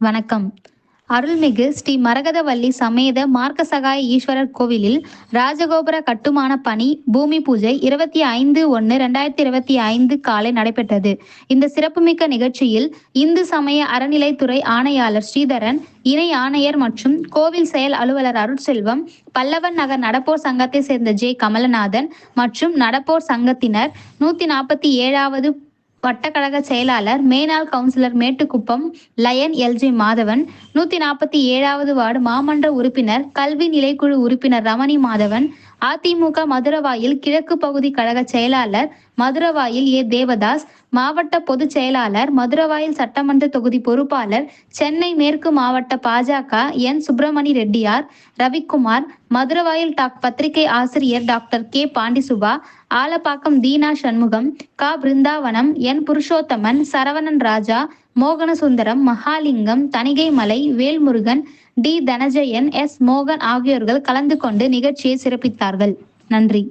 வணக்கம். அருள்மிகு ஸ்ரீ மரகதவள்ளி சமேத மார்க்கசகாய ஈஸ்வரர் கோவிலில் ராஜகோபுர கட்டுமான பணி பூமி பூஜை இருபத்தி ஐந்து ஒன்று ரெண்டாயிரத்தி இருபத்தி ஐந்து காலை நடைபெற்றது. இந்த சிறப்புமிக்க நிகழ்ச்சியில் இந்து சமய அறநிலைத்துறை ஆணையாளர் ஸ்ரீதரன் இணை ஆணையர் மற்றும் கோவில் செயல் அலுவலர் அருட்செல்வம் பல்லவன் நகர் நடப்போர் சங்கத்தை சேர்ந்த ஜே கமலநாதன் மற்றும் நடப்போர் சங்கத்தினர் நூத்தி நாற்பத்தி ஏழாவது வட்டக்கழக செயலாளர் மேனாள் councillor Mettukuppam lion LG Madhavan நூத்தி நாற்பத்தி ஏழாவது வார்டு மாமன்ற உறுப்பினர் கல்வி நிலைக்குழு உறுப்பினர் ரமணி மாதவன் அதிமுக மதுரவாயில் கிழக்கு பகுதி கழக செயலாளர் மதுரவாயில் ஏ தேவதாஸ் மாவட்ட பொதுச் செயலாளர் மதுரவாயில் சட்டமன்ற தொகுதி பொறுப்பாளர் சென்னை மேற்கு மாவட்ட பாஜக என் சுப்பிரமணி ரெட்டியார் ரவிக்குமார் மதுரவாயில் டாக் பத்திரிகை ஆசிரியர் டாக்டர் கே பாண்டிசுபா ஆலப்பாக்கம் தீனா சண்முகம் கா. Brindavanam N. Purushothaman Saravanan Raja Mohanasundaram Mahalingam Thanigaimalai Velmurugan T. Dhanajayan S. மோகன் ஆகியோர்கள் கலந்து கொண்டு நிகழ்ச்சியை சிறப்பித்தார்கள். நன்றி.